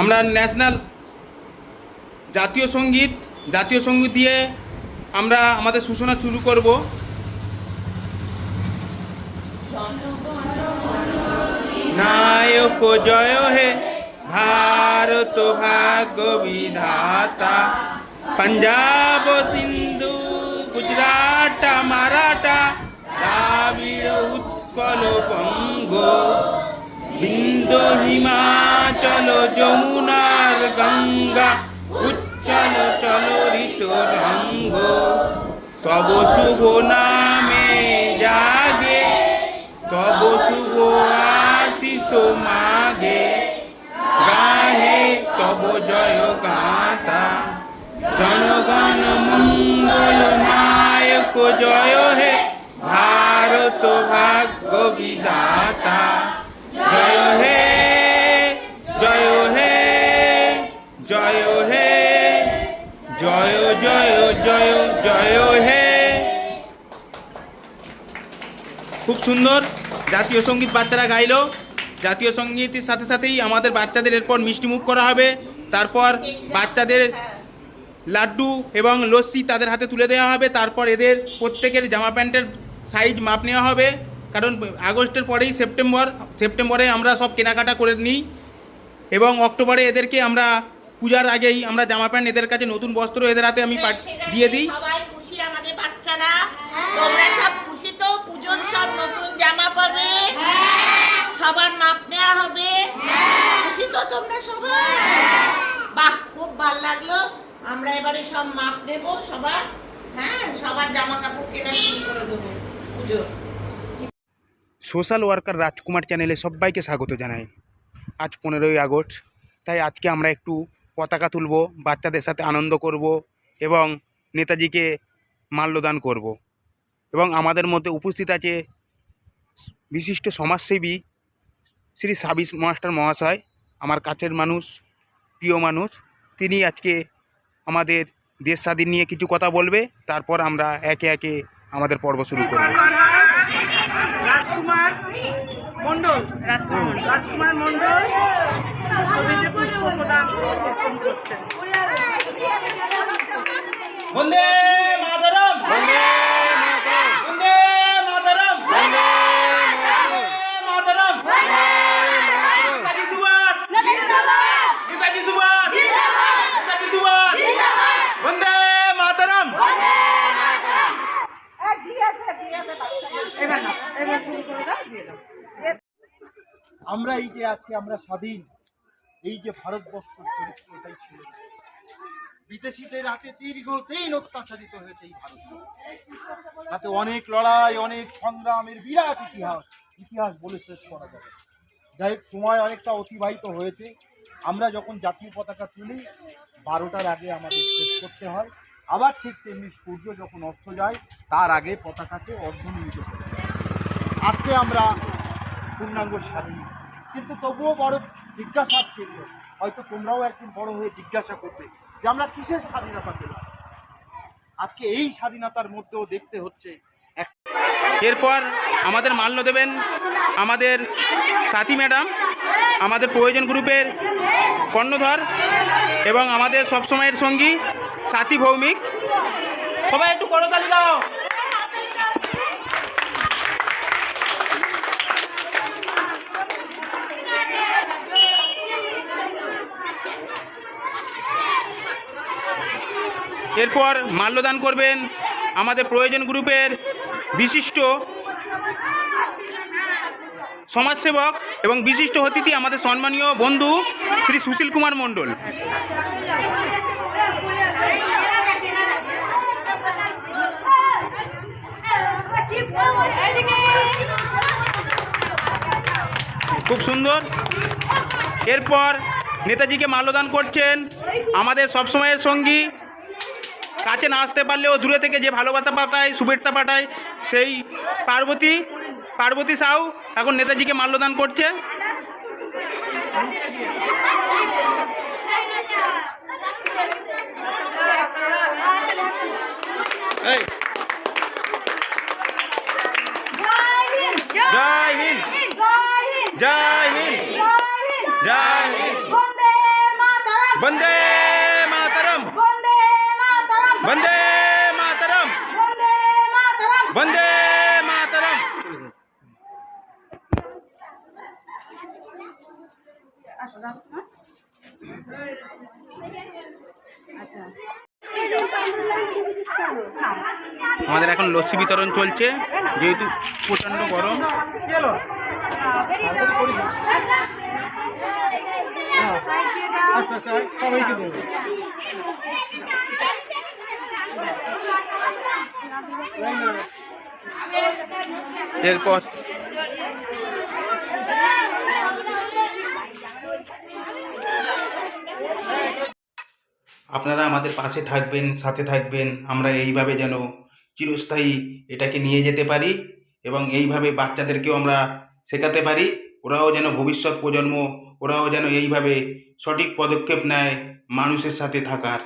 আমরা ন্যাশনাল জাতীয় সংগীত জাতীয় সংগীত দিয়ে আমরা আমাদের সূচনা শুরু করব। নায়ক জয় হে ভারত ভাগ্য বিধাতা, পঞ্জাব, সিন্ধু, গুজরাট, মারাঠা, দ্রাবিড় উৎকল বঙ্গ, বিন্দ হিমাচল যমুনার গঙ্গা। উচ্চল চল ঋত তব শুভ নামে জাগে, তব শুভ আশিস মাগে। গাহে তব জয় গাতা। জনগণ মঙ্গল নায়ক জয় হে, ভারত ভাগ্য বিধাতা। জয় জয় জয় হে। খুব সুন্দর জাতীয় সংগীত বাচ্চারা গাইলো। জাতীয় সঙ্গীতের সাথে সাথেই আমাদের বাচ্চাদের এরপর মিষ্টিমুখ করা হবে। তারপর বাচ্চাদের লাড্ডু এবং লস্যি তাদের হাতে তুলে দেওয়া হবে। তারপর এদের প্রত্যেকের জামা প্যান্টের সাইজ মাপ নেওয়া হবে। কারণ আগস্টের পরেই সেপ্টেম্বর, সেপ্টেম্বরে আমরা সব কেনাকাটা করে নিই। এবং অক্টোবরে এদেরকে আমরা পূজার আগেই আমরা জামা প্যান্ট এদের কাছে নতুন বস্ত্র এদের হাতে আমি দিয়ে দিই। সবাই খুশি আমাদের বাচ্চারা। তোমরা সব খুশি তো? পুজোর সব নতুন জামা পাবে? সবার মাপ নেওয়া হবে? খুশি তো তোমরা সবাই? বাহ খুব ভালো লাগল। আমরা এবারে সব মাপ দেব সবার। হ্যাঁ সবার জামা কাপড় কেনা শুরু করে দেবো পুজোর। সোশ্যাল ওয়ার্কার রাজকুমার চ্যানেলে সবাইকে স্বাগত জানাই। আজ পনেরোই আগস্ট তাই আজকে আমরা একটু পতাকা তুলব, বাচ্চাদের সাথে আনন্দ করব এবং নেতাজিকে মাল্যদান করব। এবং আমাদের মধ্যে উপস্থিত আছে বিশিষ্ট সমাজসেবী শ্রী সাবিস মাস্টার মহাশয়, আমার কাছের মানুষ, প্রিয় মানুষ। তিনি আজকে আমাদের দেশ স্বাধীন নিয়ে কিছু কথা বলবে, তারপর আমরা একে একে আমাদের পর্ব শুরু করব। রাজকুমার মন্ডল রাজকুমার রাজকুমার মন্ডল ছবিতে পুষ্প প্রদান অর্পণ করছেন বন্দে মাতরম বন্দে বন্দে মাতরম বন্দে মাতরম নেতাজি সুভাষ নেতাজি সুভাষ নেতাজি সুভাষ বন্দে মাতরম এবার না এবার শুরু করে দাও দিয়ে দাও আমরা এই যে আজকে আমরা স্বাধীন, এই যে ভারতবর্ষের চরিত্রটাই ছিল। বিদেশিদের হাতে দীর্ঘদিন অত্যাচারিত হয়েছে এই ভারত তাতে অনেক লড়াই, অনেক সংগ্রামের বিরাট ইতিহাস ইতিহাস বলে শেষ করা যাবে যাই হোক, সময় অনেকটা অতিবাহিত হয়েছে। আমরা যখন জাতীয় পতাকা তুলি, বারোটার আগে আমাদের শেষ করতে হয়। আবার ঠিক তেমনি সূর্য যখন অস্ত যায়, তার আগে পতাকাকে অর্ধনিমিত করতে আজকে আমরা পূর্ণাঙ্গ স্বাধীন। কিন্তু তবুও বড় জিজ্ঞাসা ছিল। হয়তো তোমরাও একদিন বড় হয়ে জিজ্ঞাসা করবে যে আমরা কিসের স্বাধীনতা পেলাম? আজকে এই স্বাধীনতার মধ্যেও দেখতে হচ্ছে এক এরপর আমাদের মাল্য দেবেন আমাদের সাথী ম্যাডাম আমাদের প্রয়োজন গ্রুপের কর্ণধর এবং আমাদের সবসময়ের সঙ্গী সাথী ভৌমিক। সবাই একটু করতালি দাও। এরপর মাল্যদান করবেন আমাদের প্রয়োজন গ্রুপের বিশিষ্ট সমাজসেবক এবং বিশিষ্ট অতিথি আমাদের সম্মানীয় বন্ধু শ্রী সুশীল কুমার মণ্ডল। খুব সুন্দর। এরপর নেতাজিকে মাল্যদান করছেন আমাদের সবসময়ের সঙ্গী কাছে না আসতে পারলেও দূরে থেকে যে ভালোবাসা পাঠায় শুভেচ্ছা পাঠায় সেই পার্বতী পার্বতী সাউ এখন নেতাজিকে মাল্যদান করছে। জয় হিন্দ। জয় হিন্দ। জয় হিন্দ। বন্দে আমাদের এখন লস্যি বিতরণ চলছে যেহেতু প্রচণ্ড গরম। আচ্ছা আচ্ছা এরপর আপনারা আমাদের পাশে থাকবেন, সাথে থাকবেন। আমরা এইভাবে যেন চিরস্থায়ী এটাকে নিয়ে যেতে পারি এবং এইভাবে বাচ্চাদেরকেও আমরা শেখাতে পারি। ওরাও যেন ভবিষ্যৎ প্রজন্ম, ওরাও যেন এইভাবে সঠিক পদক্ষেপ নেয় মানুষের সাথে থাকার।